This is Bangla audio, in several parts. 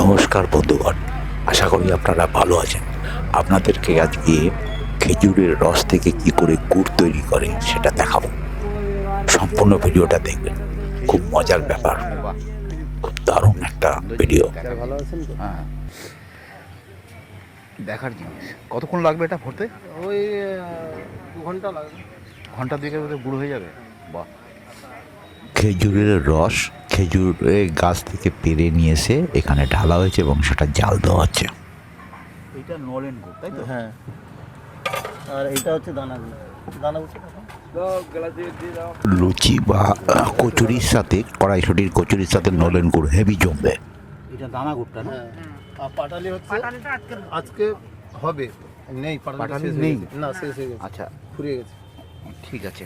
নমস্কার বন্ধুগণ। আশা করি আপনারা ভালো আছেন। আপনাদেরকে আজকে খেজুরের রস থেকে কি করে গুড় তৈরি করে সেটা দেখাবো। সম্পূর্ণ ভিডিওটা দেখবেন। খুব মজার ব্যাপার। খুব দারুণ একটা ভিডিও। ভালো আছেন হ্যাঁ দেখার জিনিস। কতক্ষণ লাগবে এটা ভরতে? ওই দু ঘণ্টা লাগবে। ঘণ্টা দুয়েকের মধ্যে বুড়ো হয়ে যাবে? বাহ। খেজুরের রস খেজুরের গাছ থেকে পেরে নিয়ে এসে এখানে ঢালা হয়েছে এবং সেটা জাল দেওয়া হচ্ছে। এইটা নলেন গুড় তাই তো? হ্যাঁ। আর এটা হচ্ছে দানা দানা বুঝতে লুচি বা কচুরির সাথে কড়াইশুটির কচুরির সাথে নলেন গুড় হেভি জমবে। এটা দানা গুড়টা না? হ্যাঁ। আর পাটালি হচ্ছে? আজকে আজকে হবে। নেই পাটালি নেই? না শেষ হয়ে গেছে। আচ্ছা। ফুরিয়ে গেছে। ঠিক আছে।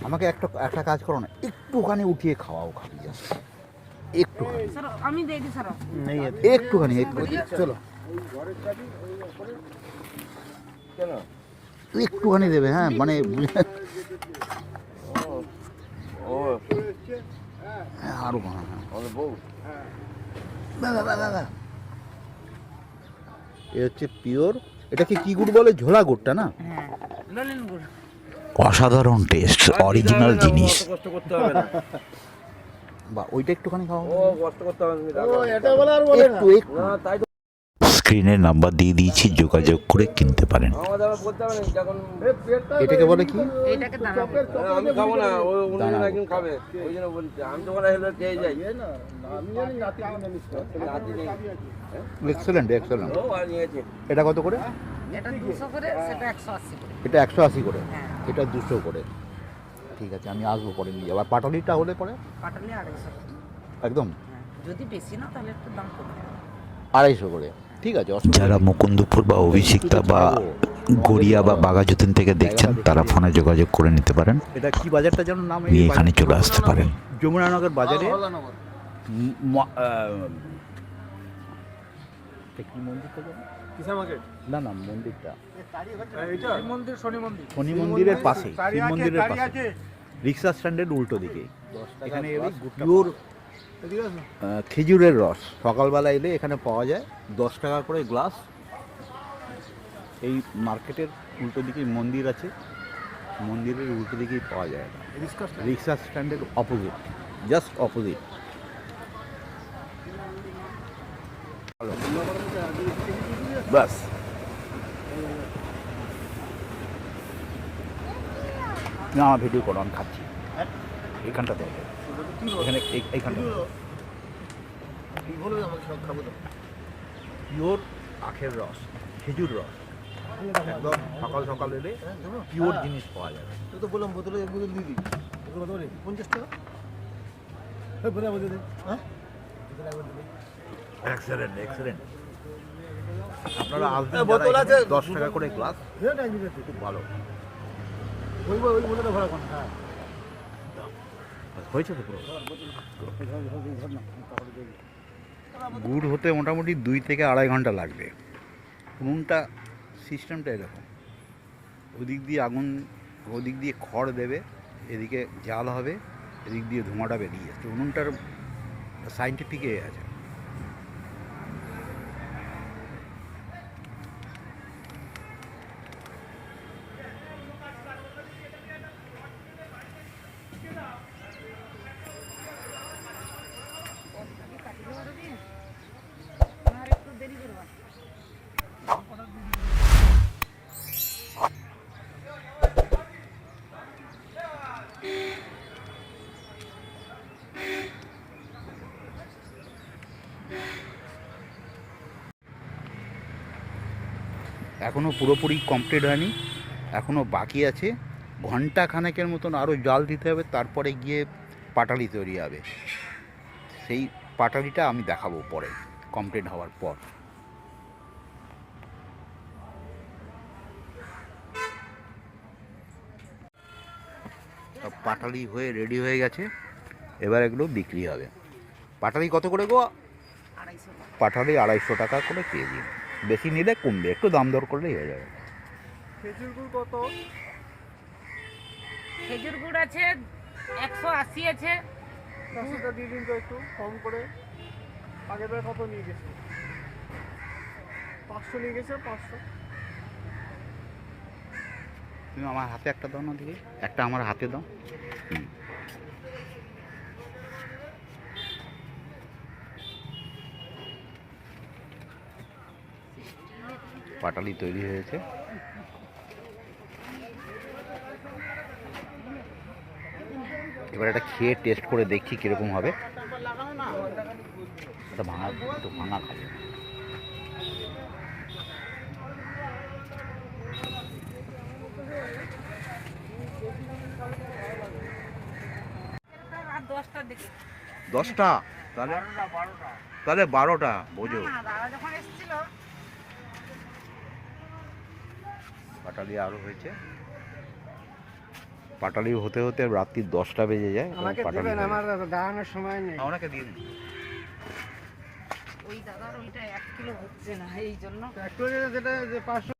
আমাকে একটা একটা কাজ করো না একটুখানি উঠিয়ে খাওয়াও খাবি জাস্ট। একটুখানি। আমি দিয়ে স্যার। একটুখানি একটুখানি। চলো। একটুখানি দেবে হ্যাঁ মানে হ্যাঁ, আরও হ্যাঁ। এ হচ্ছে পিওর। এটাকে কি গুড় বলে? ঝোলা গুড়টা না? হ্যাঁ গুড়। অসাধারণ টেস্ট অরিজিনাল জিনিস। বা ওইটা একটুখানি খাওয়া ও এটা বলে না। একটু। একটু স্ক্রিনে নাম্বার দিয়ে দিয়েছি যোগাযোগ করে কিনতে পারেন। এটাকে বলে কি। আমি খাব না ও উনি দাঁড়াও। খাবে ওই জন্য বলছি আমি তো ওখানে খেয়ে যাই এক্সেলেন্ট এক্সেলেন্ট এটা কত করে? এটা দুশো করে সেটা একশো আশি করে। এটা একশো আশি করে? হ্যাঁ। এটা দুশো করে। ঠিক আছে আমি আসব পরে নিয়ে যাব। আর পাটালিটা হলে পরে? পাটালি আড়াইশো একদম? হ্যাঁ যদি বেশি না তাহলে একটু দাম কমে আড়াইশো করে। ঠিক আছে অসুবিধা যারা মুকুন্দপুর বা অভিষিক্তা বা গড়িয়া বা বাঘাযতীন থেকে দেখছেন তারা ফোনে যোগাযোগ করে নিতে পারেন। এটা কি বাজারটা যেন নাম নিয়ে এখানে চলে আসতে পারেন। যমুনানগর বাজারে এটা কি মন্দিরটা? কিসা মার্কেট? না না মন্দিরটা। মন্দির শনি মন্দির। শনি মন্দিরের পাশে শিব মন্দিরের পাশে রিক্সা স্ট্যান্ডের উল্টো দিকে। এখানে পিওর খেজুরের রস। সকালবেলা এলে এখানে পাওয়া যায় দশ টাকা করে গ্লাস। এই মার্কেটের উল্টো দিকে মন্দির আছে। মন্দিরের উল্টো দিকেই পাওয়া যায় রিক্সা স্ট্যান্ডের অপোজিট জাস্ট অপোজিট বাস। না আমার ভিডিও করো আমি খাচ্ছি। এখানটা দেখ। এখানে এই- এইখানটা আমাকে সব খাব তো পিওর আখের রস খেজুর রস। একদম সকাল সকাল এলে পিওর জিনিস পাওয়া যাবে। তুই তো বললাম বোতলে এক বোতল দিয়ে দিই বোতল পঞ্চাশ টাকা? এই বোতলে বোতল হ্যাঁ? বোতলে এক এক্সেলেন্ট এক্সেলেন্ট আপনারা আসবেন বোতল আছে। এখানে দশ টাকা করে গ্লাস হ্যাঁ খুব ভালো। হ্যাঁ। হয়েছে তো পুরো? গুড় হতে মোটামুটি দুই থেকে আড়াই ঘণ্টা লাগবে। উনুনটা সিস্টেমটা এরকম। ওদিক দিয়ে আগুন ওদিক দিয়ে খড় দেবে এদিকে জাল হবে এদিক দিয়ে ধোঁয়াটা বেরিয়ে যাচ্ছে। উনুনটার সাইন্টিফিক এ আছে আর একটু দেরি করবা এখনও পুরোপুরি কমপ্লিট হয়নি। এখনও বাকি আছে। ঘণ্টা খানেকের মতন আরও জাল দিতে হবে তারপরে গিয়ে পাটালি তৈরি হবে। সেই পাটালিটা আমি দেখাবো পরে কমপ্লিট হওয়ার পর। পাটালি হয়ে রেডি হয়ে গেছে। এবার এগুলো বিক্রি হবে। পাটালি কত করে গো? পাটালি আড়াইশো টাকা করে কেজি। বেশি নিলে কমবে একটু দাম দর করলেই হয়ে যাবে। খেজুর গুড় কত? খেজুর গুড় আছে একশো আশি আছে। দশটা দিয়ে দিন তো একটু কম করে। আগের বার কত নিয়ে গেছে? পাঁচশো নিয়ে গেছে পাঁচশো। তুমি আমার হাতে একটা দাও না দেখি একটা আমার হাতে দাও। হুম। পাটালি তৈরি হয়েছে। এবার এটা খেয়ে টেস্ট করে দেখছি কীরকম হবে। এটা ভাঙা একটু ভাঙা খাবে। দশটা? তাহলে? তাহলে বারোটা বোঝো। দাদা যখন এসেছিল পাটালি আরও হয়েছে। পাটালি হতে হতে রাত্রি দশটা বেজে যায় আমাকে আমার দাঁড়ানোর সময় নেই। ওনাকে দিয়ে দিন। ওই দাদার ওইটা এক কিলো হচ্ছে না এই জন্য। একটু যেটা পাঁচশো